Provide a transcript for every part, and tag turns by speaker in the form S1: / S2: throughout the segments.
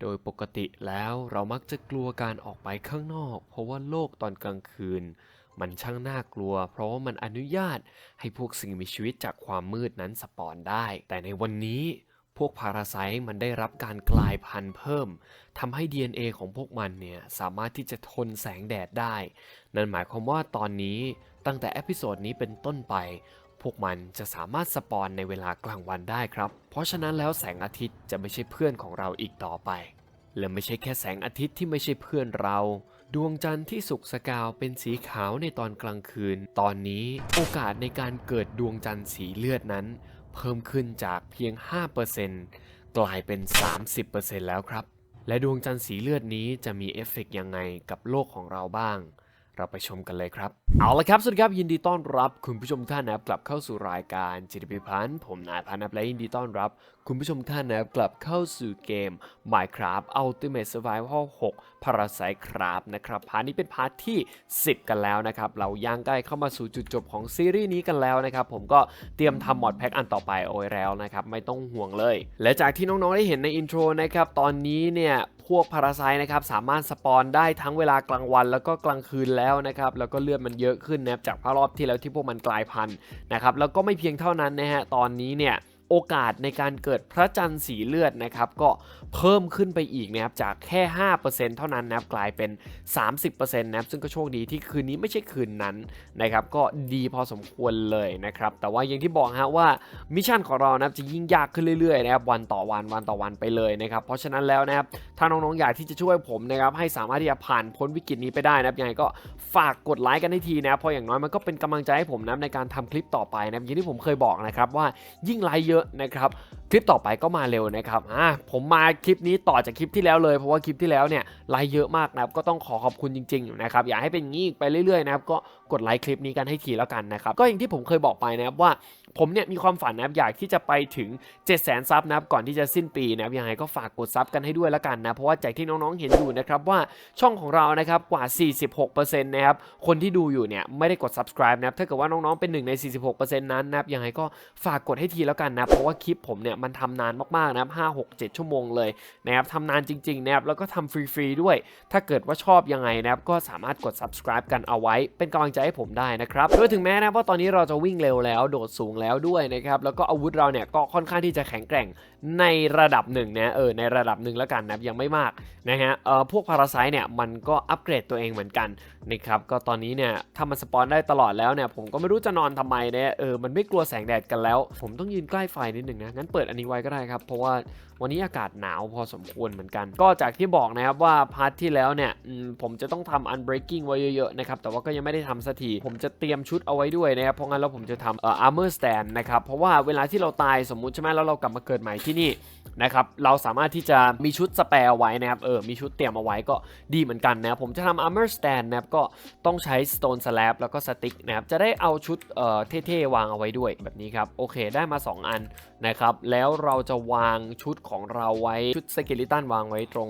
S1: โดยปกติแล้วเรามักจะกลัวการออกไปข้างนอก เพราะว่าโลกตอนกลางคืน มันช่างน่ากลัว เพราะว่ามันอนุญาตให้พวกสิ่งมีชีวิตจากความมืดนั้นสปอนได้ แต่ในวันนี้พวกพาราไซต์มันได้รับการกลายพันธุ์เพิ่มทำให้ DNA ของพวกมันเนี่ยสามารถที่จะทนแสงแดดได้ นั่นหมายความว่าตอนนี้ตั้งแต่เอพิโซดนี้เป็นต้นไป พวกมันจะสามารถสปอนในเวลากลางวันได้ครับ เพราะฉะนั้นแล้วแสงอาทิตย์จะไม่ใช่เพื่อนของเราอีกต่อไป และไม่ใช่แค่แสงอาทิตย์ที่ไม่ใช่เพื่อนเรา ดวงจันทร์ที่สุกสกาวเป็นสีขาวในตอนกลางคืน ตอนนี้โอกาสในการเกิดดวงจันทร์สีเลือดนั้น เพิ่มขึ้นจากเพียง 5%กลายเป็น 30%แล้วครับ และดวงจันทร์สีเลือดนี้จะมีเอฟเฟกต์ยังไงกับโลกของเราบ้าง เราไปชมกันเลยครับเอาละครับสวัสดีครับยินดีต้อนรับคุณผู้ชมท่านนะครับกลับเข้าสู่รายการจิตพิพันธ์ผมนายพันธ์นะครับและยินดีต้อนรับ คุณผู้ชมท่านนะครับกลับเข้าสู่เกม Minecraft Ultimate Survival 6 Parasite Craft นะครับพาร์ทนี้เป็นพาร์ทที่ 10 กันแล้วนะครับเราย่างใกล้เข้ามาสู่จุดจบของซีรีส์นี้กันแล้วนะครับผมก็เตรียมทำมอดแพ็กอันต่อไปเอาไว้แล้วนะครับไม่ต้องห่วงเลย และจากที่น้องๆได้เห็นในอินโทรนะครับตอนนี้เนี่ยพวกพาราไซนะครับสามารถสปอนได้ทั้งเวลากลางวันแล้วก็กลางคืนแล้วนะครับแล้วก็เลือดมันเยอะขึ้นนะครับจากภาครอบที่แล้วที่พวกมันกลายพันธุ์นะครับแล้วก็ไม่เพียงเท่านั้นนะฮะตอนนี้เนี่ย โอกาสในการเกิดพระจันทร์สีเลือดนะครับก็เพิ่มขึ้นไปอีกนะครับจากแค่ 5%เท่านั้นนะครับกลายเป็น 30%นะครับซึ่งก็โชคดีที่คืนนี้ไม่ใช่คืนนั้นนะครับก็ดีพอสมควรเลยนะครับแต่ว่าอย่างที่บอกฮะว่ามิชชั่นของเรานะครับจะยิ่งยากขึ้นเรื่อยๆนะครับวันต่อวันวันต่อวันไปเลยนะครับเพราะฉะนั้นแล้วนะครับถ้าน้องๆอยากที่จะช่วยผมนะครับให้สามารถที่จะผ่านพ้นวิกฤตนี้ไปได้นะครับยังไงก็ฝากกดไลค์กันให้ทีนะครับเพราะอย่างน้อยมันก็เป็นกำลังใจให้ผมนะครับในการทำคลิปต่อไปนะอย่างที่ผมเคยบอกนะครับว่ายิ่งไลค์เยอะนะครับ คลิปต่อไปก็มาเร็วนะครับอ่าผมมาคลิปนี้ต่อจากคลิปที่แล้วเลยเพราะว่าคลิปที่แล้วเนี่ยไลค์เยอะมากนะครับก็ต้องขอขอบคุณจริงๆนะครับอยากให้เป็นงี้ไปเรื่อยๆนะครับก็กดไลค์คลิปนี้กันให้ทีแล้วกันนะครับก็อย่างที่ผมเคยบอกไปนะครับว่าผมเนี่ยมีความฝันนะครับอยากที่จะไปถึง 7 0 0 0 0 0ซับนะครับก่อนที่จะสิ้นปีนะครับยังไงก็ฝากกดซับกันให้ด้วยแล้วกันนะเพราะว่าจากที่น้องๆเห็นอยู่นะครับว่าช่องของเรานะครับกว่า 46%นะครับคนที่ดูอยู่เนี่ยไม่ได้กด subscribe นะครับถ้าเกิดว่าน้องๆเป็นหนึ่งใน 46%นั้นนะครับยังไงก็ฝากกดให้ทีแล้วกันนะเพราะว่าคลิปผมเนี่ยมันทำนานมากๆนะครับ5 6 7ชั่วโมงเลยนะครับทำนานจริงๆนะครับแล้วก็ทำฟรีๆด้วย ถ้าเกิดว่าชอบยังไงนะครับก็สามารถกด subscribe กันเอาไว้ เป็นกำลังใจให้ผมได้นะครับโดยถึงแม้นะว่าตอนนี้เราจะวิ่งเร็วแล้วโดดสูงแล้วด้วยนะครับแล้วก็อาวุธเราเนี่ยก็ค่อนข้างที่จะแข็งแกร่งในระดับหนึ่งนะเออในระดับหนึ่งแล้วกันนะยังไม่มากนะฮะเออพวกพาราไซเนี่ยมันก็อัปเกรดตัวเองเหมือนกันนะครับก็ตอนนี้เนี่ยถ้ามันสปอนได้ตลอดแล้วเนี่ยผมก็ไม่รู้จะนอนทำไมเนี่ยเออมันไม่กลัวแสงแดดกันแล้ว ผมต้องยืนใกล้ไฟนิดหนึ่งนะงั้นเปิดอันนี้ไว้ก็ได้ครับ เพราะว่า วันนี้อากาศหนาวพอสมควรเหมือนกัน ก็จากที่บอกนะครับว่าพาร์ทที่แล้วเนี่ยผมจะต้องทำ unbreaking ไว้เยอะๆนะครับแต่ว่าก็ยังไม่ได้ทำสักทีผมจะเตรียมชุดเอาไว้ด้วยนะครับเพราะงั้นแล้วผมจะทำเอ่อ armor stand นะครับเพราะว่าเวลาที่เราตายสมมุติใช่ไหมแล้วเรากลับมาเกิดใหม่ที่นี่นะครับเราสามารถที่จะมีชุดสเปร์เอาไว้นะครับเออมีชุดเตรียมเอาไว้ก็ดีเหมือนกันนะผมจะทำ armor stand นะครับก็ต้องใช้ stone slab แล้วก็ stick นะครับจะได้เอาชุดเอ่อเท่ๆวางเอาไว้ด้วยแบบนี้ครับโอเคได้มา 2 อันนะครับแล้วเราจะวางชุดของเราไว้ชุดสเกลิตันวางไว้ตรง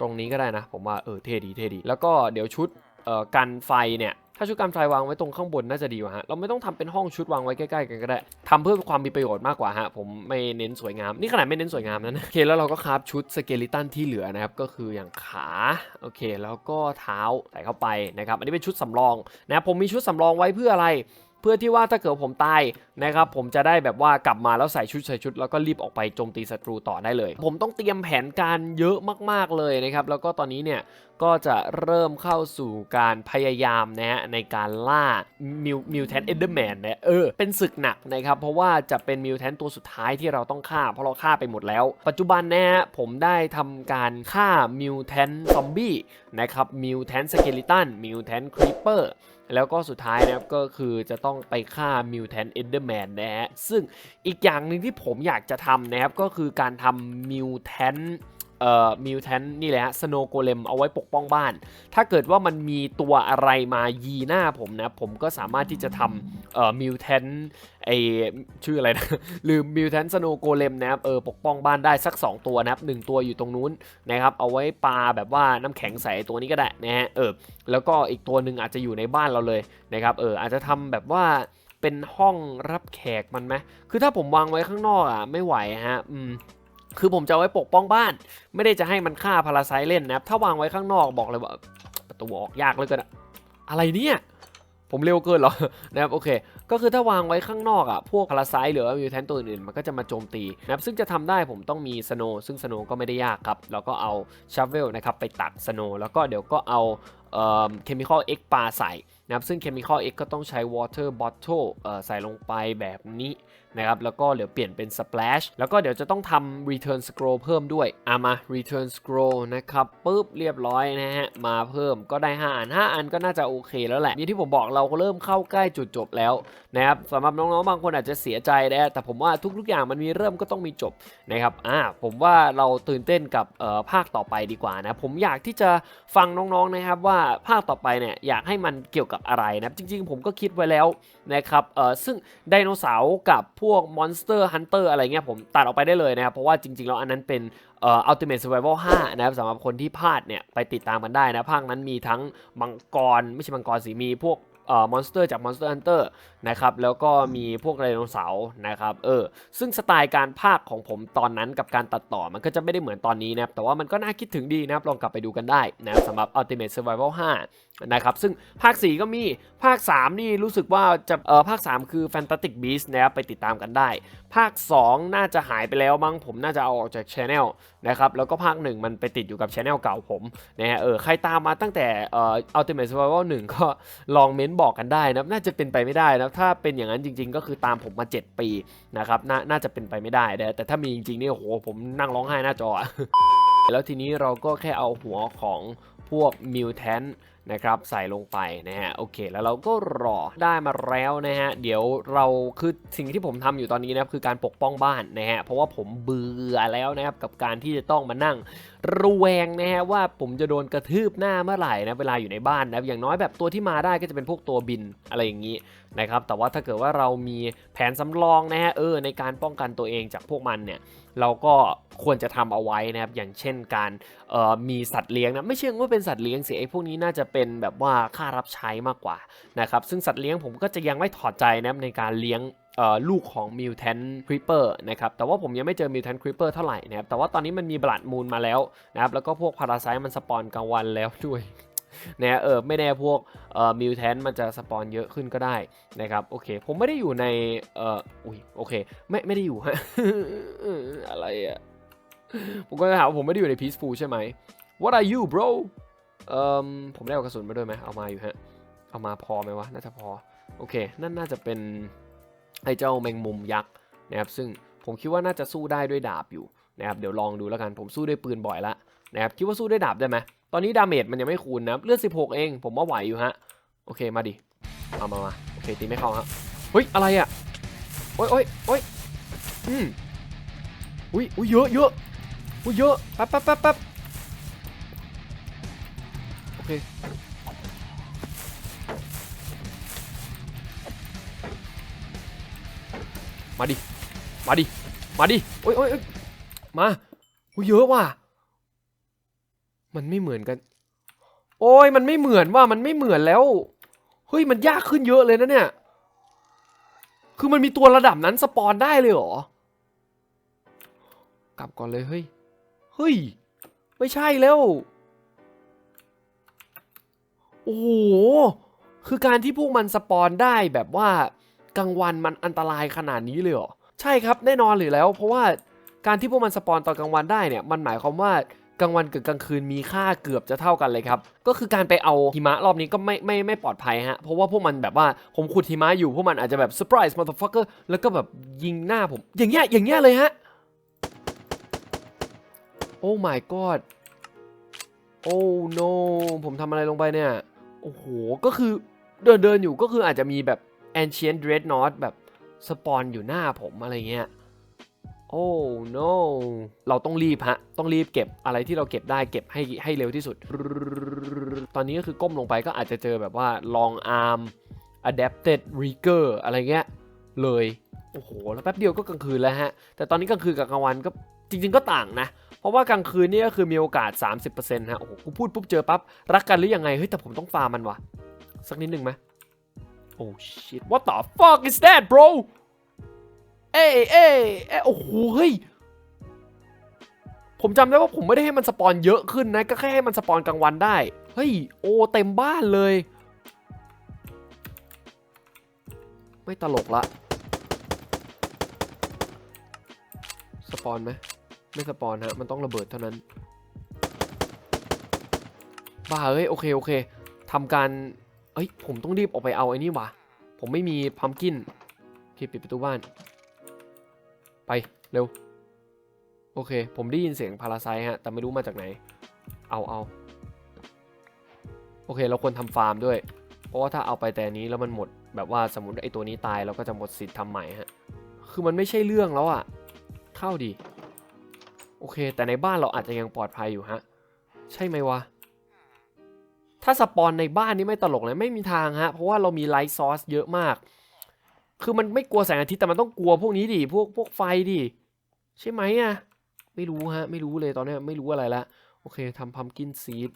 S1: ตรงนี้ก็ได้นะ ผมว่าเออเท่ดีเท่ดี แล้วก็เดี๋ยวชุดเอ่อกันไฟเนี่ยถ้าชุดกันไฟวางไว้ตรงข้างบนน่าจะดีกว่าฮะเราไม่ต้องทำเป็นห้องชุดวางไว้ใกล้ๆกันก็ได้ทำเพื่อความมีประโยชน์มากกว่าฮะผมไม่เน้นสวยงาม นี่ขนาดไม่เน้นสวยงามนะโอเคแล้วเราก็คราฟชุดสเกลิตันที่เหลือนะครับก็คืออย่างขาโอเค แล้วก็เท้าใส่เข้าไปนะครับอันนี้เป็นชุดสำรองนะผมมีชุดสำรองไว้เพื่ออะไร พื่อที่ว่าถ้าเกิดผมตายนะครับผมจะได้แบบว่ากลับมาแล้วใส่ชุดใส่ชุด แล้วก็รีบออกไปโจมตีศัตรูต่อได้เลย ผมต้องเตรียมแผนการเยอะมากๆเลยนะครับแล้วก็ตอนนี้เนี่ยก็จะเริ่มเข้าสู่การพยายามนะฮะในการล่ามิวมิวแทนเอเดอร์แมนเนี่ยเออเป็นศึกหนักนะครับเพราะว่าจะเป็นมิวแทนตัวสุดท้ายที่เราต้องฆ่า เพราะเราฆ่าไปหมดแล้ว ปัจจุบันนะฮะผมได้ทำการฆ่ามิวแทนซอมบี้นะครับมิวแทนสเกลิตันมิวแทนครีเปอร์ แล้วก็สุดท้ายนะครับก็คือจะต้องไปฆ่ามิวแทนเอนเดอร์แมนนะฮะซึ่งอีกอย่างหนึ่งที่ผมอยากจะทำนะครับก็คือการทำมิวแทน เอ่อมิวแทนนี่แหละสโนโกเลมเอาไว้ปกป้องบ้าน ถ้าเกิดว่ามันมีตัวอะไรมายีหน้าผมนะ ผมก็สามารถที่จะทำเอ่อมิวแทนไอชื่ออะไรนะลืมมิวแทนสโนโกเลมนะครับเออปกป้องบ้านได้สัก 2 ตัวนะครับหนึ่งตัวอยู่ตรงนู้นนะครับเอาไว้ปาแบบว่าน้ำแข็งใส่ตัวนี้ก็ได้นะฮะเออแล้วก็อีกตัวหนึ่งอาจจะอยู่ในบ้านเราเลยนะครับเอออาจจะทำแบบว่าเป็นห้องรับแขกมันไหมคือถ้าผมวางไว้ข้างนอกอะไม่ไหวฮะอืม คือผมจะเอาไว้ปกป้องบ้าน ไม่ได้จะให้มันฆ่าพาราไซเล่นนะครับ ถ้าวางไว้ข้างนอกบอกเลยว่าประตูออกยากเลยกันอะอะไรเนี่ยผมเร็วเกินหรอ นะครับโอเค ก็คือถ้าวางไว้ข้างนอกอะ พวกพาราไซหรือว่ามิวแทนตัวอื่นๆ มันก็จะมาโจมตีนะครับ ซึ่งจะทำได้ผมต้องมีสโนซึ่งสโนก็ไม่ได้ยากครับ แล้วก็เอาชัฟเวลนะครับ ไปตักสโนแล้วก็เดี๋ยวก็เอาเอ่อเคมีคอลเอ็กปลาใส่ นะครับซึ่งเคมีคอลเอ็กก็ต้องใช้ water bottle เอ่อใส่ลงไปแบบนี้นะครับแล้วก็เดี๋ยวเปลี่ยนเป็น splash แล้วก็เดี๋ยวจะต้องทำ return scroll เพิ่มด้วยอะมา return scroll นะครับปุ๊บเรียบร้อยนะฮะมาเพิ่มก็ได้ 5 อัน 5 อันก็น่าจะโอเคแล้วแหละอย่างที่ผมบอกเราก็เริ่มเข้าใกล้จุดจบแล้วนะครับสำหรับน้องๆบางคนอาจจะเสียใจนะแต่ผมว่าทุกๆอย่างมันมีเริ่มก็ต้องมีจบนะครับอ่าผมว่าเราตื่นเต้นกับเอ่อภาคต่อไปดีกว่านะผมอยากที่จะฟังน้องๆนะครับว่าภาคต่อไปเนี่ยอยากให้มันเกี่ยวกับอะไรนะจริง ๆ ผมก็คิดไว้แล้วนะครับเออซึ่งไดโนเสาร์กับพวกมอนสเตอร์ฮันเตอะไรเงี้ยผมตัดออกไปได้เลยนะครับ เพราะว่าจริง ๆ แล้วอันนั้นเป็นเอ่อ Ultimate Survival 5 นะครับสำหรับคนที่พลาดเนี่ยไปติดตามกันได้นะภาคนั้นมีทั้งมังกร ไม่ใช่มังกรสีมีพวก เอ่อ Monster จาก Monster Hunter นะครับแล้วก็มีพวกไดโนเสาร์นะครับเออซึ่งสไตล์การภาคของผมตอนนั้นกับการตัดต่อมันก็จะไม่ได้เหมือนตอนนี้นะครับแต่ว่ามันก็น่าคิดถึงดีนะครับลองกลับไปดูกันได้นะครับสำหรับ Ultimate Survival 5นะครับซึ่งภาค 4 ก็มีภาค 3 นี่รู้สึกว่าจะเออภาค 3 คือ Fantastic Beasts นะครับไปติดตามกันได้ ภาค 2 น่าจะหายไปแล้วมั้งผมน่าจะเอาออกจากช anel นะครับแล้วก็ภาค 1 มันไปติดอยู่กับช anel เก่าผมนะฮะเออใครตามมาตั้งแต่เอ่อ Ultimate Survival 1 ก็ลองเม้นบอกกันได้นะน่าจะเป็นไปไม่ได้นะถ้าเป็นอย่างนั้นจริง ๆ ก็คือตามผมมา 7 ปีนะครับนาน่าจะเป็นไปไม่ได้แต่แต่ถ้ามีจริงๆนี่โอ้โหผมนั่งร้องไห้หน้าจอ แล้วทีนี้เราก็แค่เอาหัวของพวกมิวแทน นะครับใส่ลงไปนะฮะโอเค แล้วเราก็รอได้มาแล้วนะฮะเดี๋ยวเราคือสิ่งที่ผมทำอยู่ตอนนี้นะครับคือการปกป้องบ้านนะฮะเพราะว่าผมเบื่อแล้วนะครับกับการที่จะต้องมานั่งระแวงนะฮะว่าผมจะโดนกระทืบหน้าเมื่อไหร่นะเวลาอยู่ในบ้านนะอย่างน้อยแบบตัวที่มาได้ก็จะเป็นพวกตัวบินอะไรอย่างนี้ นะครับแต่ว่าถ้าเกิดว่าเรามีแผนสำรองนะฮะเออในการป้องกันตัวเองจากพวกมันเนี่ยเราก็ควรจะทำเอาไว้นะครับอย่างเช่นการออมีสัตว์เลี้ยงนะไม่เชื่อว่าเป็นสัตว์เลี้ยงสิไอ้พวกนี้น่าจะเป็นแบบว่าค่ารับใช้มากกว่านะครับซึ่งสัตว์เลี้ยงผมก็จะยังไม่ถอดใจนะครับในการเลี้ยงลูกของ Mutant Creeper นะครับแต่ว่าผมยังไม่เจอ Mutant Creeper เท่าไหร่นะครับแต่ว่าตอนนี้มันมีบลัดมูลมาแล้วนะครับแล้วก็พวกพาราไซมันสปอนกลางวันแล้วด้วย นะเออไม่แน่พวกเอ่อมิวแทนมันจะสปอนเยอะขึ้นก็ได้นะครับโอเค ผมไม่ได้อยู่ในเอ่ออุ้ยโอเค ไม่ไม่ได้อยู่ฮะอะไรอะผมก็จะถามว่าผมไม่ได้อยู่ใน peaceful ใช่ไหม What are you bro เอ่อผมได้เอากระสุนมาด้วยไหมเอามาอยู่ฮะเอามาพอไหมวะน่าจะพอโอเคนั่นน่าจะเป็นไอ้เจ้าแมงมุมยักษ์นะครับซึ่งผมคิดว่าน่าจะสู้ได้ด้วยดาบอยู่นะครับเดี๋ยวลองดูแล้วกันผมสู้ด้วยปืนบ่อยละนะครับคิดว่าสู้ด้วยดาบได้ไหม ตอนนี้ดาเมจมันยังไม่คูณนะเลือด 16 เอง ผมว่าไหวอยู่ฮะ โอเคมาดิ เอามามาโอเคตีไม่เข้าฮะ เฮ้ย อะไรอะ โอ้ยโอ้ยโอ้ยอืมอุ้ยอุ้ยเยอะเยอะอุ้ยเยอะแป๊บแป๊บแป๊บแป๊บโอเค มาดิ มาดิ มาดิ โอ้ยโอ้ยโอ้ยมาอุ้ยเยอะว่ะ มันไม่เหมือนกัน โอ้ยมันไม่เหมือนว่ามันไม่เหมือนแล้ว เฮ้ยมันยากขึ้นเยอะเลยนะเนี่ย คือมันมีตัวระดับนั้นสปอนได้เลยเหรอ กลับก่อนเลยเฮ้ย เฮ้ย ไม่ใช่แล้ว โอ้โห คือการที่พวกมันสปอนได้แบบว่ากลางวันมันอันตรายขนาดนี้เลยเหรอ ใช่ครับแน่นอนเลยแล้ว เพราะว่าการที่พวกมันสปอนตอนกลางวันได้เนี่ย มันหมายความว่า กลางวันกับกลางคืนมีค่าเกือบจะเท่ากันเลยครับ ก็คือการไปเอาหิมะรอบนี้ก็ไม่ไม่ไม่ปลอดภัยฮะ เพราะว่าพวกมันแบบว่าผมขุดหิมะอยู่พวกมันอาจจะแบบ surprise motherfucker แล้วก็แบบยิงหน้าผม อย่างเงี้ยอย่างเงี้ยเลยฮะ โอ้ my god โอ้ no ผมทำอะไรลงไปเนี่ย โอ้โห ก็คือเดินเดินอยู่ก็คืออาจจะมีแบบ ancient dreadnought แบบสปอนอยู่หน้าผมอะไรเงี้ย โอ้ no เราต้องรีบฮะ ต้องรีบเก็บอะไรที่เราเก็บได้เก็บให้ให้เร็วที่สุด ตอนนี้ก็คือก้มลงไปก็อาจจะเจอแบบว่า long arm adapted rigger อะไรเงี้ย เลย โอ้โห แล้วแป๊บเดียวก็กลางคืนแล้วฮะ แต่ตอนนี้กลางคืนกับกลางวันก็จริง ๆก็ต่างนะ เพราะว่ากลางคืนนี่ก็คือมีโอกาส 30%ฮะ โอ้โห กูพูดปุ๊บเจอปั๊บ รักกันหรือยังไง เฮ้ย แต่ผมต้องฟาร์มมันวะสักนิดหนึ่งไหมโอ้ shit what the fuck is that bro เอ้ยเอ้ยเอ้ยโอ้โหเฮ้ยผมจำได้ว่าผมไม่ได้ให้มันสปอนเยอะขึ้นนะ ก็แค่ให้มันสปอนกลางวันได้ เฮ้ย โอ้เต็มบ้านเลย ไม่ตลกละ สปอนไหมไม่สปอนฮะ มันต้องระเบิดเท่านั้น บ้าเอ้ย โอเค โอเคทำการ เอ้ย ผมต้องรีบออกไปเอาไอ้นี่วะผมไม่มีพัมกินโอเคปิดประตูบ้าน ไปเร็ว โอเค ผมได้ยินเสียงพาราไซฮะ แต่ไม่รู้มาจากไหน เอาเอาโอเค เราควรทำฟาร์มด้วย เพราะว่าถ้าเอาไปแต่นี้แล้วมันหมด แบบว่าสมมติไอตัวนี้ตายเราก็จะหมดสิทธิ์ทำใหม่ฮะ คือมันไม่ใช่เรื่องแล้วอะเข้าดี โอเค แต่ในบ้านเราอาจจะยังปลอดภัยอยู่ฮะ ใช่ไหมวะ ถ้าสปอนในบ้านนี่ไม่ตลกเลยไม่มีทางฮะ เพราะว่าเรามีไลท์ซอสเยอะมาก คือมันไม่กลัวแสงอาทิตย์แต่มันต้องกลัวพวกนี้ดิพวกพวกไฟดิใช่ไหมอะไม่รู้ฮะไม่รู้เลยตอนนี้ไม่รู้อะไรละโอเคทำพัมกินซีด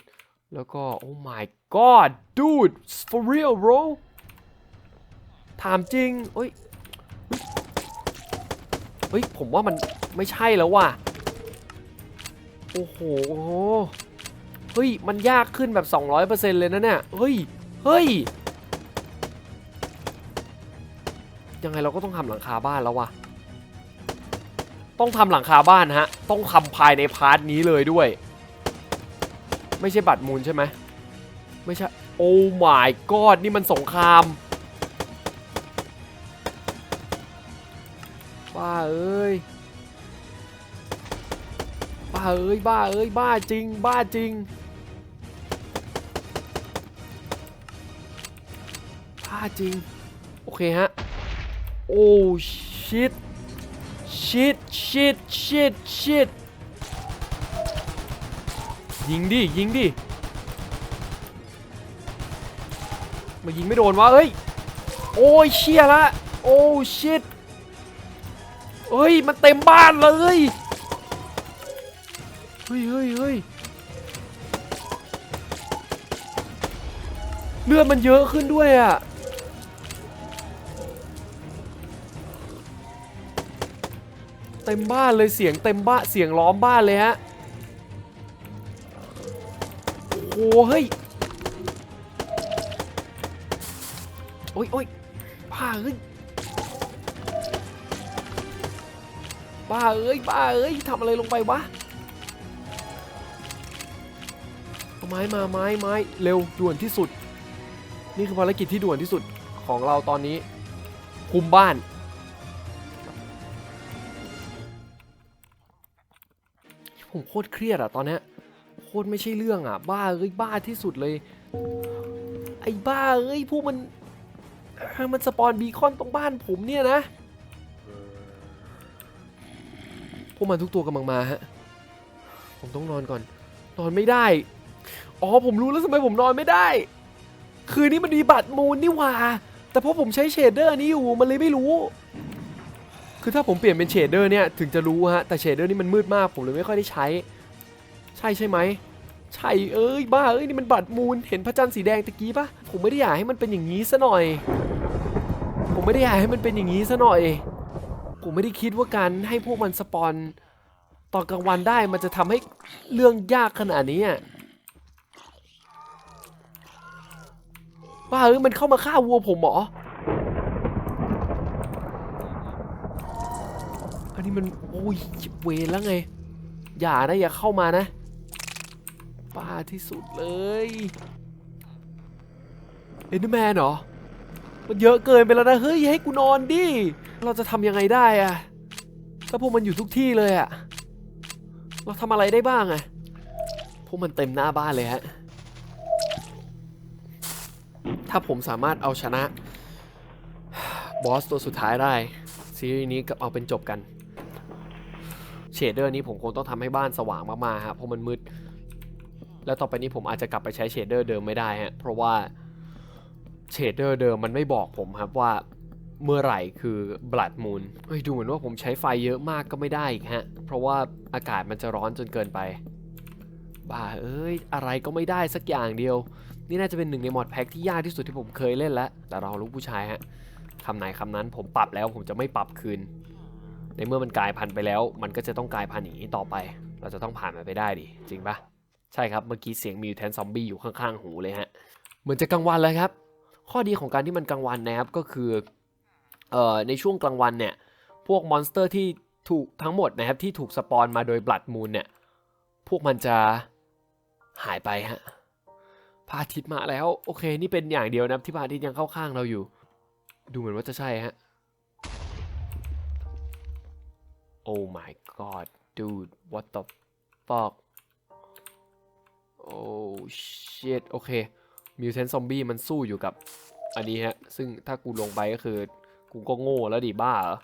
S1: แล้วก็ โอ้ my god dude for real bro ถามจริงเอ้ยเฮ้ย ผมว่ามันไม่ใช่แล้วว่ะ โอ้โห เฮ้ย มันยากขึ้นแบบ 200%เลยนะเนี่ย เฮ้ย เฮ้ย ยังไงเราก็ต้องทำหลังคาบ้านแล้ววะต้องทำหลังคาบ้านฮะ ต้องทำภายในพาร์ทนี้เลยด้วย ไม่ใช่บัตรมูลใช่ไหมไม่ใช่ โอ้ my god นี่มันสงครามบ้าเอ้ยบ้าเอ้ยบ้าเอ้ยบ้าจริง บ้าจริงบ้าจริง โอเคฮะ โอ้ shit shit shit shit shit ยิงดิยิงดิมายิงไม่โดนวะเอ้ยโอ้ยเชี่ยละโอ้ shit เฮ้ยมันเต็มบ้านเลยเฮ้ยเฮ้ยเฮ้ยเลือดมันเยอะขึ้นด้วยอะ ต็มบ้านเลยเสียงเต็มบ้านเสียงล้อมบ้านเลยฮะโอ้โหเฮ้ยโอ้ยโอ้ยบ้าเฮ้ยบ้าเอ้ยบ้าเอ้ยทำอะไรลงไปวะเอาไม้มาไม้ไม้เร็วด่วนที่สุด นี่คือภารกิจที่ด่วนที่สุดของเราตอนนี้ คุมบ้าน ผมโคตรเครียดอะตอนนี้โคตรไม่ใช่เรื่องอะบ้าเอ้ยบ้าที่สุดเลย ไอ้บ้าเอ้ยพวกมันมันสปอนบีคอนตรงบ้านผมเนี่ยนะ พวกมันทุกตัวกำลังมาฮะ ผมต้องนอนก่อน นอนไม่ได้ อ๋อผมรู้แล้วทำไมผมนอนไม่ได้ คืนนี้มันมีบัตรมูลนี่หว่า แต่เพราะผมใช้เชดเดอร์นี้อยู่มันเลยไม่รู้ คือถ้าผมเปลี่ยนเป็นเชดเดอร์เนี่ยถึงจะรู้ฮะ แต่เชดเดอร์นี่มันมืดมากผมเลยไม่ค่อยได้ใช้ ใช่ใช่ไหมใช่เอ้ยบ้าเอ้ยนี่มันบัตรมูลเห็นพระจันทร์สีแดงตะกี้ปะผมไม่ได้อยากให้มันเป็นอย่างนี้ซะหน่อย ผมไม่ได้อยากให้มันเป็นอย่างนี้ซะหน่อย ผมไม่ได้คิดว่าการให้พวกมันสปอนตอนกลางวันได้มันจะทำให้เรื่องยากขนาดนี้ว่าเอ้ยมันเข้ามาฆ่าวัวผมหรอ นนี้มันโอ้ยเวรแล้วไง อย่านะอย่าเข้ามานะป้าที่สุดเลยเอ็นเดอร์แมนเหรอ มันเยอะเกินไปแล้วนะ เฮ้ย ให้กูนอนดิ เราจะทำยังไงได้อะถ้าพวกมันอยู่ทุกที่เลยอะเราทำอะไรได้บ้างอะพวกมันเต็มหน้าบ้านเลยฮะ ถ้าผมสามารถเอาชนะ บอสตัวสุดท้ายได้ ซีรีส์นี้ก็เอาเป็นจบกัน ชเดอร์นี้ผมคงต้องทำให้บ้านสว่างมากๆฮะเพราะมันมืด แล้วต่อไปนี้ผมอาจจะกลับไปใช้เชเดอร์เดิมไม่ได้ฮะเพราะว่าเชเดอร์เดิมมันไม่บอกผมครับว่าเมื่อไหร่คือบลัดมูนเฮ้ยดูเหมือนว่าผมใช้ไฟเยอะมากก็ไม่ได้อีกฮะ เพราะว่าอากาศมันจะร้อนจนเกินไป บ้าเอ้ย อะไรก็ไม่ได้สักอย่างเดียว นี่น่าจะเป็นหนึ่งในมอดแพ็กที่ยากที่สุดที่ผมเคยเล่นแล้ว แต่เราลูกผู้ชายฮะคำไหนคำนั้นผมปรับแล้วผมจะไม่ปรับคืน ในเมื่อมันกลายพันธุ์ไปแล้ว มันก็จะต้องกลายพันธุ์อย่างนี้ต่อไป เราจะต้องผ่านมันไปได้ดิ จริงปะใช่ครับ เมื่อกี้เสียงมิวแทนซอมบี้อยู่ข้างๆ หูเลยฮะ เหมือนจะกลางวันเลยครับ ข้อดีของการที่มันกลางวันนะครับ ก็คือ เอ่อ ในช่วงกลางวันเนี่ย พวกมอนสเตอร์ที่ถูกทั้งหมดนะครับที่ถูกสปอนมาโดยบลัดมูนเนี่ย พวกมันจะหายไปฮะพระอาทิตย์มาแล้ว โอเค นี่เป็นอย่างเดียวนะที่พระอาทิตย์ยังเข้าข้างเราอยู่ ดูเหมือนว่าจะใช่ฮะ Oh my god dude what the fuck oh shit โอเคมิวเทนซอมบี้มันสู้อยู่กับอันนี้ฮะ ซึ่งถ้ากูลงไปก็คือ กูก็โง่แล้วดิบ้าเหรอ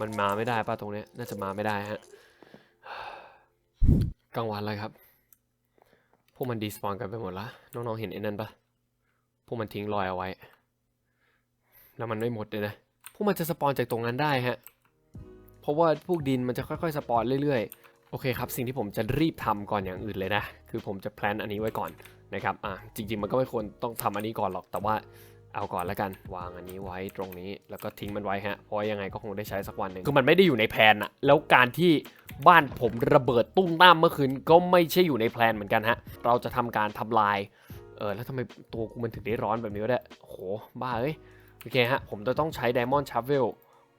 S1: มันมาไม่ได้ป่ะตรงเนี้ย น่าจะมาไม่ได้ฮะกลางวันเลยครับ พวกมันดีสปอนกันไปหมดละ น้องๆเห็นไอ้นั่นปะพวกมันทิ้งรอยเอาไว้ แล้วมันไม่หมดเลยนะ พวกมันจะสปอนจากตรงนั้นได้ฮะ เพราะว่าพวกดินมันจะค่อยๆสปอนเรื่อยๆ โอเคครับ สิ่งที่ผมจะรีบทำก่อนอย่างอื่นเลยนะ คือผมจะแพลนอันนี้ไว้ก่อนนะครับ อะจริงๆมันก็ไม่ควรต้องทำอันนี้ก่อนหรอก แต่ว่าเอาก่อนแล้วกัน วางอันนี้ไว้ตรงนี้ แล้วก็ทิ้งมันไว้ฮะ เพราะยังไงก็คงได้ใช้สักวันหนึ่งคือมันไม่ได้อยู่ในแผนอะแล้วการที่บ้านผมระเบิดตุ้มต้ามเมื่อคืนก็ไม่ใช่อยู่ในแพลนเหมือนกันฮะ เราจะทำการทำลาย เออแล้วทำไมตัวกูมันถึงได้ร้อนแบบนี้วะเนี่ยโอ้โหบ้าเอ้ย โอเคฮะ ผมจะต้องใช้ Diamond Shovel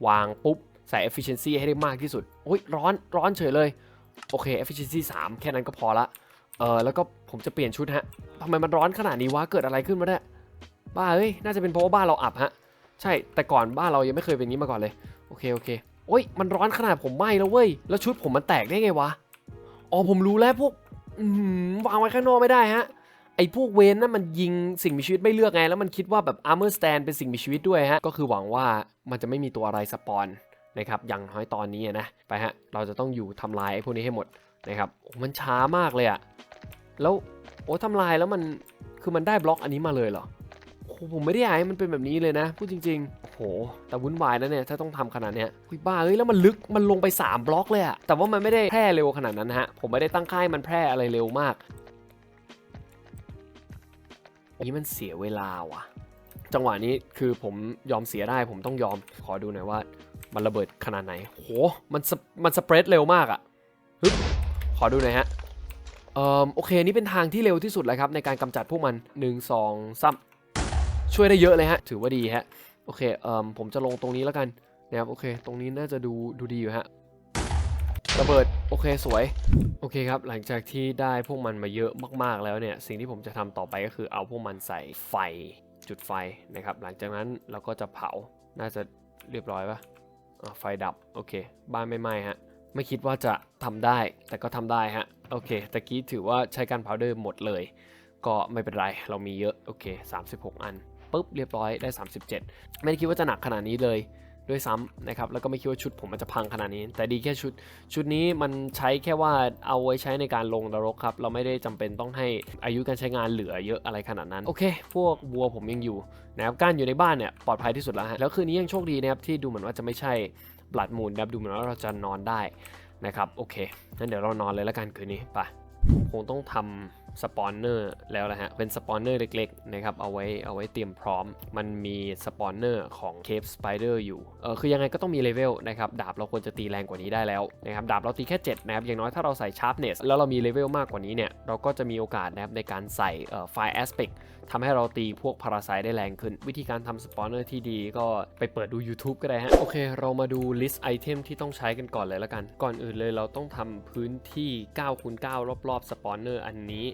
S1: วางปุ๊บ ใส่ efficiency ให้ได้มากที่สุดโอ้ยร้อนร้อนเฉยเลย โอเค efficiency 3 แค่นั้นก็พอละ เออแล้วก็ผมจะเปลี่ยนชุดฮะทำไมมันร้อนขนาดนี้วะ เกิดอะไรขึ้นมาเนี่ยบ้าเอ้ย น่าจะเป็นเพราะว่าบ้านเราอับฮะ ใช่ แต่ก่อนบ้านเรายังไม่เคยเป็นอย่างนี้มาก่อนเลย โอเค โอเคโอ้ย มันร้อนขนาดผมไหม้แล้วเว้ย แล้วชุดผมมันแตกได้ไงวะ อ๋อ ผมรู้แล้วพวกวางไว้ข้างนอกไม่ได้ฮะ ไอ้พวกเวนนั่นมันยิงสิ่งมีชีวิตไม่เลือกไง แล้วมันคิดว่าแบบ armor stand เป็นสิ่งมีชีวิตด้วยฮะ ก็คือหวังว่ามันจะไม่มีตัวอะไรสปอน นะครับอย่างน้อยตอนนี้นะไปฮะเราจะต้องอยู่ทำลายไอ้พวกนี้ให้หมดนะครับมันช้ามากเลยอะแล้วโอ้ทำลายแล้วมันคือมันได้บล็อกอันนี้มาเลยเหรอโอ้ผมไม่ได้อยากให้มันเป็นแบบนี้เลยนะพูดจริงๆโอ้โหแต่วุ่นวายนะเนี่ยถ้าต้องทำขนาดเนี้ยคุยบ้าเอ้ยแล้วมันลึกมันลงไป3บล็อกเลยอะแต่ว่ามันไม่ได้แพร่เร็วขนาดนั้นฮะผมไม่ได้ตั้งค่ายมันแพร่อะไรเร็วมากนี่มันเสียเวลาว่ะ จังหวะนี้คือผมยอมเสียได้ผมต้องยอมขอดูหน่อยว่า มันระเบิดขนาดไหนโหมันมันสเปรดเร็วมากอะฮึบขอดูหน่อยฮะเอ่อโอเคนี่เป็นทางที่เร็วที่สุดแล้วครับในการกำจัดพวกมัน 1 2 3 ช่วยได้เยอะเลยฮะ ถือว่าดีฮะ โอเคเอ่อผมจะลงตรงนี้แล้วกันนะครับโอเค ตรงนี้น่าจะดูดูดีอยู่ฮะระเบิดโอเคสวยโอเคครับ หลังจากที่ได้พวกมันมาเยอะมากๆแล้วเนี่ย สิ่งที่ผมจะทำต่อไปก็คือเอาพวกมันใส่ไฟจุดไฟนะครับ หลังจากนั้นเราก็จะเผาน่าจะเรียบร้อยปะ่ะ ไฟดับโอเค บ้านไม่ไหม้ฮะ ไม่คิดว่าจะทำได้ แต่ก็ทำได้ฮะ โอเค ตะกี้ถือว่าใช้การเผาเดิมหมดเลย ก็ไม่เป็นไร เรามีเยอะ โอเค 36 อันปุ๊บ เรียบร้อยได้ 37 ไม่ได้คิดว่าจะหนักขนาดนี้เลย ด้วยซ้ำนะครับแล้วก็ไม่คิดว่าชุดผมมันจะพังขนาดนี้ แต่ดีแค่ชุด ชุดนี้มันใช้แค่ว่าเอาไว้ใช้ในการลงนรกครับ เราไม่ได้จำเป็นต้องให้อายุการใช้งานเหลือเยอะอะไรขนาดนั้น โอเค พวกวัวผมยังอยู่นะครับการอยู่ในบ้านเนี่ยปลอดภัยที่สุดแล้วฮะแล้วคืนนี้ยังโชคดีนะครับที่ดูเหมือนว่าจะไม่ใช่บลัดมูนนะครับดูเหมือนว่าเราจะนอนได้นะครับโอเคงั้นเดี๋ยวเรานอนเลยละกันคืนนี้ไปคงต้องทำ สปอนเนอร์แล้วแหละฮะ เป็นสปอนเนอร์เล็กๆนะครับ เอาไว้เอาไว้เตรียมพร้อม มันมีสปอนเนอร์ของเคปสไปเดอร์อยู่ เออคือยังไงก็ต้องมีเลเวลนะครับ ดาบเราควรจะตีแรงกว่านี้ได้แล้วนะครับ ดาบเราตีแค่ 7 นะครับ อย่างน้อยถ้าเราใส่ชาร์ปเนสแล้วเรามีเลเวลมากกว่านี้เนี่ย เราก็จะมีโอกาสนะครับในการใส่เอ่อไฟแอสเปก ทำให้เราตีพวกพาราไซได้แรงขึ้น วิธีการทำสปอนเนอร์ที่ดีก็ไปเปิดดู YouTube ก็ได้ฮะ โอเค เรามาดูลิสต์ไอเทมที่ต้องใช้กันก่อนเลยละกัน ก่อนอื่นเลยเราต้องทำพื้นที่9คูณ9รอบๆสปอนเนอร์อันนี้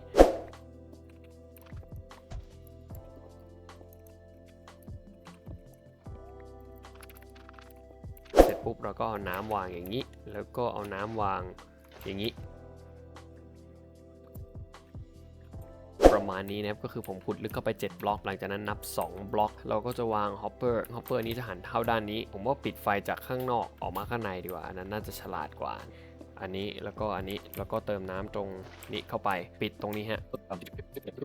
S1: เสร็จปุ๊บเราก็เอาน้ำวางอย่างนี้ แล้วก็เอาน้ำวางอย่างนี้ มาณนี้นะครับก็คือผมขุดลึกเข้าไป 7 บล็อก หลังจากนั้นนับ 2 บล็อก เราก็จะวางฮอปเปอร์ฮอปเปอร์นี้จะหันเท่าด้านนี้ ผมว่าปิดไฟจากข้างนอกออกมาข้างในดีกว่าอันนั้นน่าจะฉลาดกว่า อันนี้แล้วก็อันนี้แล้วก็เติมน้ำตรงนี้เข้าไปปิดตรงนี้ฮะ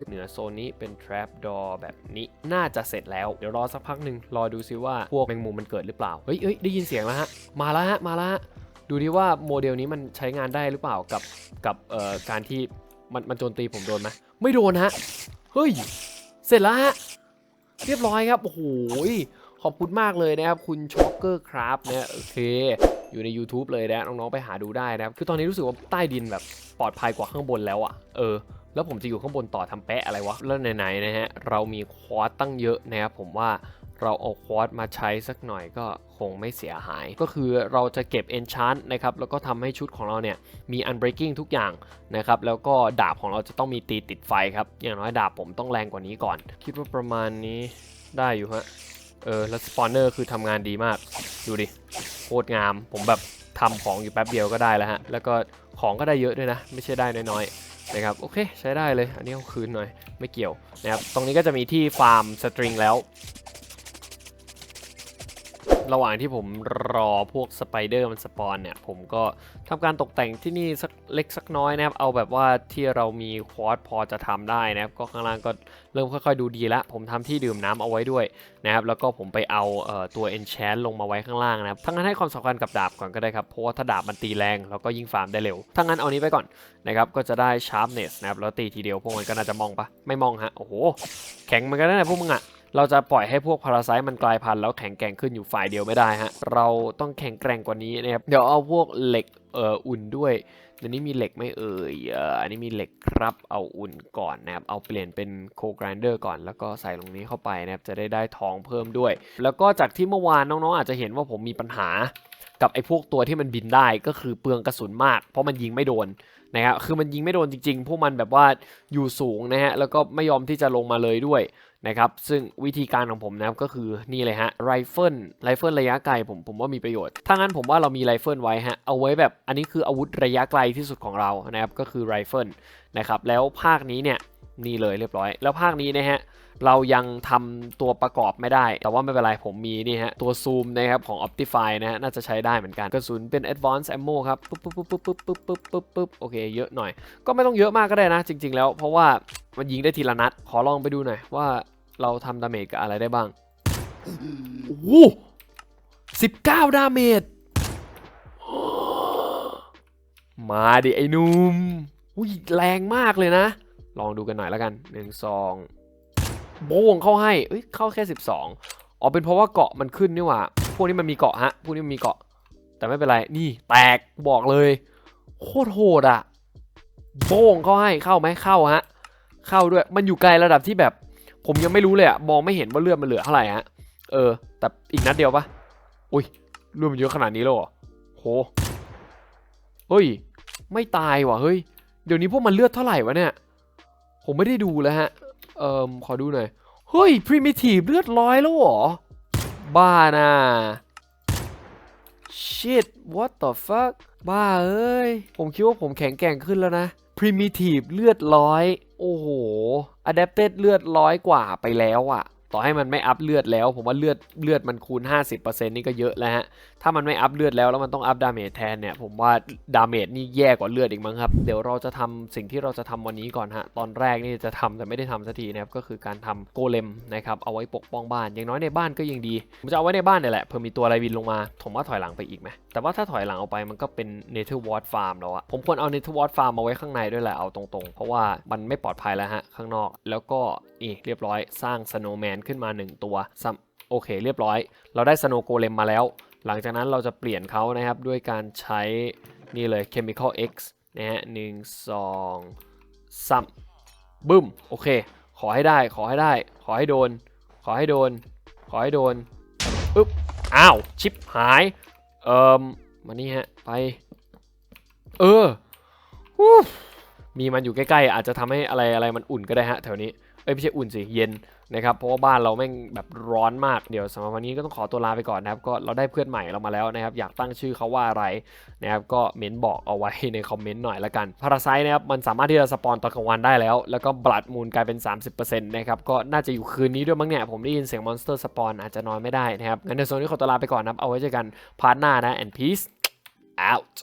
S1: เหนือโซนนี้เป็น trap door แบบนี้น่าจะเสร็จแล้วเดี๋ยวรอสักพักหนึ่งรอดูซิว่าพวกแมงมุมมันเกิดหรือเปล่าเฮ้ยเฮ้ยได้ยินเสียงแล้วฮะมาแล้วฮะมาแล้วดูดิว่าโมเดลนี้มันใช้งานได้หรือเปล่ากับกับเอ่อการที่ มันมันโจมตีผมโดนไหมไม่โดนฮะ เฮ้ย เสร็จแล้วฮะ เรียบร้อยครับ โอ้โห ขอบคุณมากเลยนะครับ คุณช็อกเกอร์ครับเนี่ยโอเค อยู่ใน YouTube เลยนะ น้องๆ ไปหาดูได้นะครับ คือตอนนี้รู้สึกว่าใต้ดินแบบปลอดภัยกว่าข้างบนแล้วอะเออ แล้วผมจะอยู่ข้างบนต่อทำแปะอะไรวะ แล้วไหนๆนะฮะ เรามีควอตตั้งเยอะนะครับผมว่า เราเอาควอตมาใช้สักหน่อยก็คงไม่เสียหาย ก็คือเราจะเก็บ enchant นะครับ แล้วก็ทำให้ชุดของเราเนี่ย มี unbreaking ทุกอย่างนะครับ แล้วก็ดาบของเราจะต้องมีตีติดไฟครับ อย่างน้อยดาบผมต้องแรงกว่านี้ก่อน คิดว่าประมาณนี้ได้อยู่ฮะ เออ แล้วสปอนเนอร์คือทำงานดีมาก ดูดิ โคตรงาม ผมแบบทำของอยู่แป๊บเดียวก็ได้แล้วฮะ แล้วก็ของก็ได้เยอะด้วยนะ ไม่ใช่ได้น้อยๆนะครับ โอเค ใช้ได้เลย อันนี้เอาคืนหน่อย ไม่เกี่ยวนะครับ ตรงนี้ก็จะมีที่ฟาร์มสตริงแล้ว ระหว่างที่ผมรอพวกสไปเดอร์มันสปอนเนี่ย ผมก็ทำการตกแต่งที่นี่สักเล็กสักน้อยนะครับ เอาแบบว่าที่เรามีควอตพอจะทำได้นะครับ ก็ข้างล่างก็เริ่มค่อยๆดูดีล้วผมทำที่ดื่มน้ำเอาไว้ด้วยนะครับ แล้วก็ผมไปเอาเออตัว enchant ลงมาไว้ข้างล่างนะครับทั้งนั้นให้ความสำคัญกับดาบก่อนก็ได้ครับ เพราะว่าถ้าดาบมันตีแรงเราก็ยิ่งฟาร์มได้เร็วทั้งนั้นเอานี้ไปก่อนนะครับ ก็จะได้ sharpness นะครับ แล้วตีทีเดียวพวกมันก็น่าจะมองปะไม่มองฮะ โอ้โห แข็งเหมันก็ได้นะพวกมึงอะ เราจะปล่อยให้พวกพาราไซต์มันกลายพันธุ์แล้วแข็งแกร่งขึ้นอยู่ฝ่ายเดียวไม่ได้ฮะ เราต้องแข็งแกร่งกว่านี้นะครับ เดี๋ยวเอาพวกเหล็กเอ่ออุ่นด้วยอันนี้มีเหล็กไหม่เอ่ยเอ่ออันนี้มีเหล็กครับ เอาอุ่นก่อนนะครับ เอาเปลี่ยนเป็นโคกรนเดอร์ก่อน แล้วก็ใส่ลงนี้เข้าไปนะครับ จะได้ได้ทองเพิ่มด้วย แล้วก็จากที่เมื่อวานน้องๆ อาจจะเห็นว่าผมมีปัญหา กับไอ้พวกตัวที่มันบินได้ก็คือเปลืองกระสุนมาก เพราะมันยิงไม่โดนนะครับคือมันยิงไม่โดนจริงๆ พวกมันแบบว่าอยู่สูงนะฮะแล้วก็ไม่ยอมที่จะลงมาเลยด้วยนะครับซึ่งวิธีการของผมนะครับก็คือนี่เลยฮะไรเฟิลไรเฟิลระยะไกลผมผมว่ามีประโยชน์ ถ้างั้นผมว่าเรามีไรเฟิลไว้ฮะเอาไว้แบบอันนี้คืออาวุธระยะไกลที่สุดของเรานะครับก็คือไรเฟิลนะครับแล้วภาคนี้เนี่ยนี่เลยเรียบร้อย แล้วภาคนี้นะฮะ เรายังทำตัวประกอบไม่ได้ แต่ว่าไม่เป็นไรผมมีนี่ฮะ ตัวซูมนะครับของ Optify นะฮะ น่าจะใช้ได้เหมือนกัน กระสุนเป็น Advanced Ammo ครับปุ๊บปุ๊บปุ๊บปุ๊บปุ๊บปุ๊บปุ๊บปุ๊บโอเค เยอะหน่อย ก็ไม่ต้องเยอะมากก็ได้นะ จริง ๆ แล้ว เพราะว่ามันยิงได้ทีละนัด ขอลองไปดูหน่อยว่าเราทำดาเมจกับอะไรได้บ้างโอ้โหสิบเก้าดาเมจ มาดิไอ้นุ่มอุ้ยแรงมากเลยนะ ลองดูกันหน่อยแล้วกันหนึ่งสอง โบงเข้าให้เอ้ยเข้าแค่สิบสองอ๋อเป็นเพราะว่าเกาะมันขึ้นนี่หว่า พวกนี้มันมีเกาะฮะ พวกนี้มันมีเกาะ แต่ไม่เป็นไร นี่แตกบอกเลย โคตรโหดอะโบงเข้าให้เข้าไหมเข้าฮะ เข้าด้วย มันอยู่ไกลระดับที่แบบ ผมยังไม่รู้เลยอะมองไม่เห็นว่าเลือดมันเหลือเท่าไหร่ฮะ เออ แต่อีกนัดเดียวปะอุ้ยเลือดมันเยอะขนาดนี้แล้วเหรอโหเฮ้ย ไม่ตายว่ะเฮ้ย เดี๋ยวนี้พวกมันเลือดเท่าไหร่วะเนี่ย ผมไม่ได้ดูแล้วฮะ เอ่อขอดูหน่อย เฮ้ย primitive เลือดร้อยแล้วเหรอ บ้าน่ะ shit what the fuck บ้าเอ้ย ผมคิดว่าผมแข็งแกร่งขึ้นแล้วนะ primitive เลือดร้อย โอ้โห adapted เลือดร้อยกว่าไปแล้วอะต่อให้มันไม่อัพเลือดแล้ว ผมว่าเลือดเลือดมันคูณ 50%นี่ก็เยอะแล้วฮะถ้ามันไม่อัพเลือดแล้วแล้วมันต้องอัพดาเมจแทนเนี่ยผมว่าดาเมจนี่แย่กว่าเลือดอีกมั้งครับ เดี๋ยวเราจะทำสิ่งที่เราจะทำวันนี้ก่อนฮะ ตอนแรกนี่จะทำแต่ไม่ได้ทำสักทีนะครับ ก็คือการทำโกเลมนะครับ เอาไว้ปกป้องบ้าน อย่างน้อยในบ้านก็ยังดี ผมจะเอาไว้ในบ้านเนี่ยแหละ เผื่อมีตัวอะไรบินลงมา ผมว่าถอยหลังไปอีกไหม แต่ว่าถ้าถอยหลังออกไปมันก็เป็นเนเธอร์วอร์ดฟาร์มแล้วอะผมควรเอาเนเธอร์วอร์ดฟาร์มมาไว้ข้างในด้วยแหละ เอาตรงๆ เพราะว่ามันไม่ปลอดภัยแล้วฮะ ข้างนอก แล้วก็นี่เรียบร้อย สร้างสโนว์แมนขึ้นมาหนึ่งตัวโอเค เรียบร้อย เราได้สโนโกเลมมาแล้ว หลังจากนั้นเราจะเปลี่ยนเขานะครับด้วยการใช้นี่เลย Chemical X นะฮะหนึ่งสองสามบึ้ม โอเค ขอให้ได้ ขอให้ได้ ขอให้โดน ขอให้โดน ขอให้โดนอึ๊บ อ้าว ชิปหาย เอ่มมานี่ฮะ ไป เออมีมันอยู่ใกล้ๆ อาจจะทำให้อะไรอะไรมันอุ่นก็ได้ฮะ แถวนี้ เอ้ย ไม่ใช่อุ่นสิ เย็น นะครับเพราะว่าบ้านเราแม่งแบบร้อนมากเดี๋ยวสำหรับวันนี้ก็ต้องขอตัวลาไปก่อนนะครับก็เราได้เพื่อนใหม่เรามาแล้วนะครับอยากตั้งชื่อเขาว่าอะไรนะครับก็เม้นบอกเอาไว้ในคอมเมนต์หน่อยละกันพาราไซนะครับมันสามารถที่จะสปอนตอนกลางวันได้แล้ว แล้วก็บลัดมูลกลายเป็น 30%นะครับก็น่าจะอยู่คืนนี้ด้วยมั้งเนี่ยผมได้ยินเสียงมอนสเตอร์สปอนอาจจะนอนไม่ได้นะครับงั้นในโซนนี้ขอตัวลาไปก่อนนะครับเอาไว้เจอกันพาร์ทหน้านะ and peace out